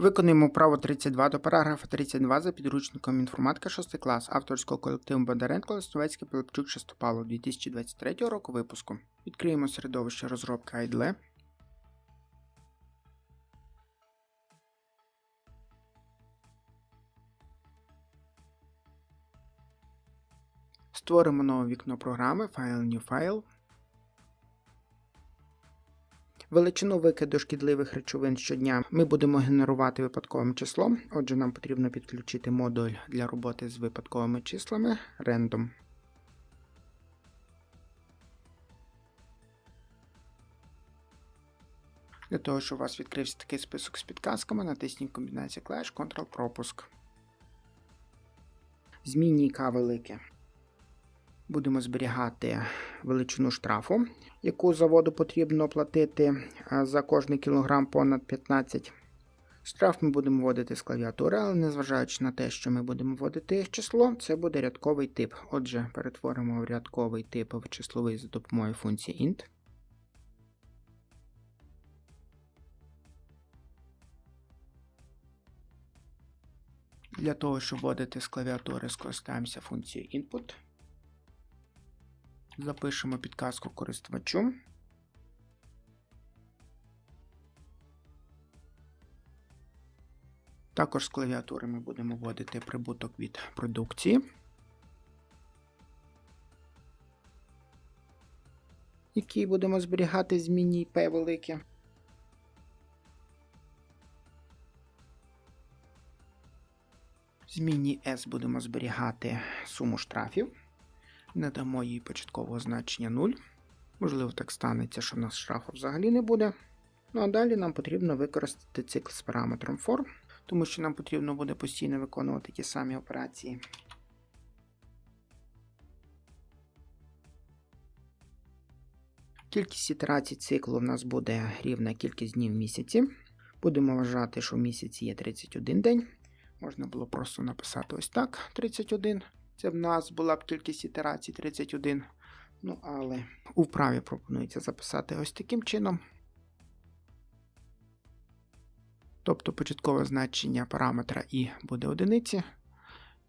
Виконуємо право 32 до параграфа 32 за підручником інформатика 6 клас авторського колективу Бондаренко Листовецький Пилипчук Шестопало 2023 року випуску. Відкриємо середовище розробки IDLE. Створимо нове вікно програми File New File. Величину викиду шкідливих речовин щодня ми будемо генерувати випадковим числом. Отже, нам потрібно підключити модуль для роботи з випадковими числами Random. Для того, щоб у вас відкрився такий список з підказками, натисніть комбінацію клавіш Ctrl-пропуск. Змінній К велике. Будемо зберігати величину штрафу, яку заводу потрібно платити за кожний кілограм понад 15. Штраф ми будемо вводити з клавіатури, але незважаючи на те, що ми будемо вводити число, це буде рядковий тип. Отже, перетворимо в рядковий тип в числовий за допомогою функції int. Для того, щоб вводити з клавіатури, скористаємося функцією input. Запишемо підказку користувачу. Також з клавіатури ми будемо вводити прибуток від продукції, який будемо зберігати змінній P велике. Змінній S будемо зберігати суму штрафів. Не дамо їй початкового значення 0. Можливо, так станеться, що в нас штрафу взагалі не буде. Ну а далі нам потрібно використати цикл з параметром for, тому що нам потрібно буде постійно виконувати ті самі операції. Кількість ітерацій циклу в нас буде рівна кількість днів в місяці. Будемо вважати, що в місяці є 31 день. Можна було просто написати ось так: 31. Це в нас була б кількість ітерацій 31. Ну, але у вправі пропонується записати ось таким чином. Тобто початкове значення параметра і буде одиниці,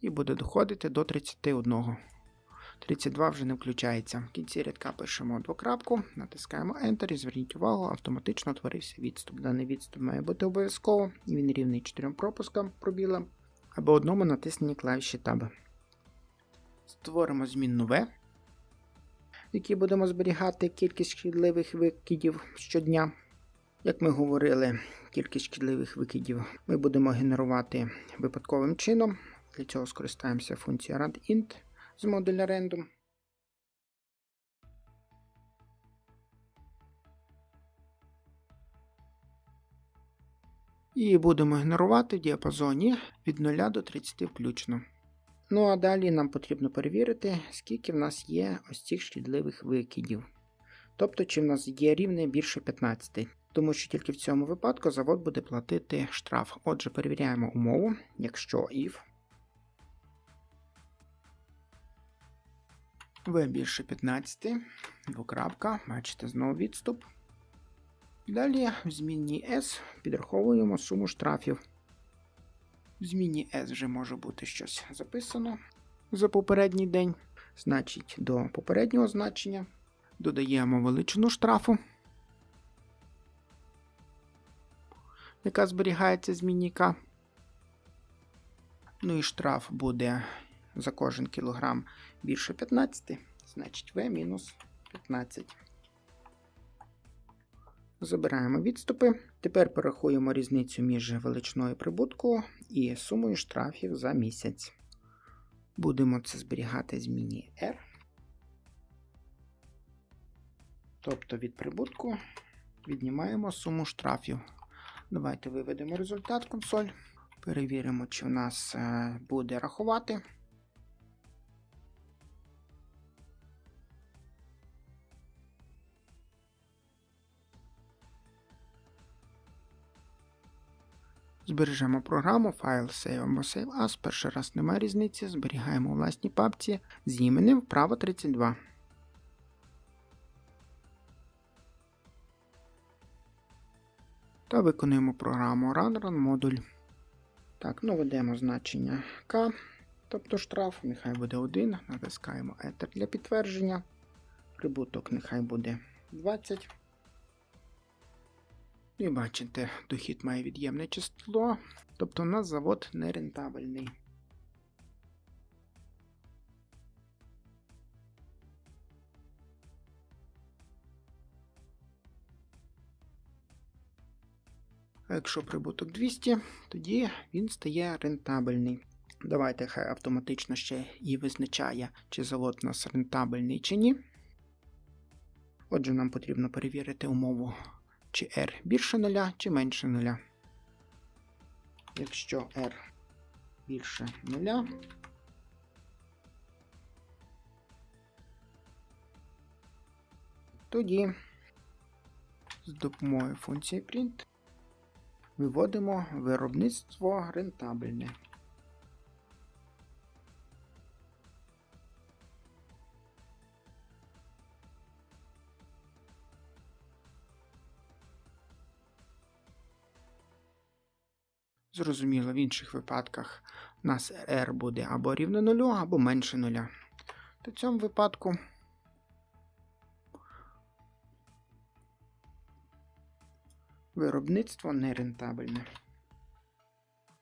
і буде доходити до 31. 32 вже не включається. В кінці рядка пишемо двокрапку, натискаємо Enter і зверніть увагу, автоматично утворився відступ. Даний відступ має бути обов'язково, він рівний 4 пропускам пробілам або одному натисненні клавіші Tab. Створимо змінну V, в якій будемо зберігати кількість шкідливих викидів щодня. Як ми говорили, кількість шкідливих викидів ми будемо генерувати випадковим чином. Для цього скористаємося функцією radInt з модуля random. І будемо генерувати в діапазоні від 0 до 30 включно. Ну а далі нам потрібно перевірити, скільки в нас є ось цих шкідливих викидів. Тобто, чи в нас є рівне більше 15, тому що тільки в цьому випадку завод буде платити штраф. Отже, перевіряємо умову, якщо if v більше 15, двокрапка, бачите, знову відступ. Далі в змінній S підраховуємо суму штрафів. В зміні S вже може бути щось записано за попередній день. Значить, до попереднього значення додаємо величину штрафу, яка зберігається змінника. Ну і штраф буде за кожен кілограм більше 15, значить V мінус 15. Забираємо відступи. Тепер порахуємо різницю між величиною прибутку і сумою штрафів за місяць. Будемо це зберігати зміні R. Тобто від прибутку віднімаємо суму штрафів. Давайте виведемо результат консоль. Перевіримо, чи в нас е, буде рахувати. Збережемо програму, файл Save або Save As. Перший раз немає різниці. Зберігаємо у власній папці з іменем вправо 32. та виконуємо програму Run Run модуль. Так, ну введемо значення К, тобто штраф, нехай буде 1, натискаємо Enter для підтвердження. Прибуток нехай буде 20. І бачите, дохід має від'ємне число, тобто у нас завод нерентабельний. А якщо прибуток 200, тоді він стає рентабельний. Давайте хай автоматично ще і визначає, чи завод у нас рентабельний чи ні. Отже, нам потрібно перевірити умову, чи R більше 0, чи менше 0. Якщо R більше 0, тоді з допомогою функції print виводимо виробництво рентабельне. Зрозуміло, в інших випадках у нас R буде або рівно нулю, або менше нуля. В цьому випадку виробництво нерентабельне.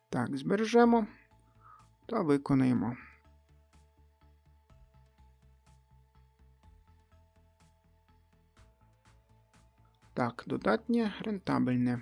Так, збережемо та виконаємо. Так, додатнє рентабельне.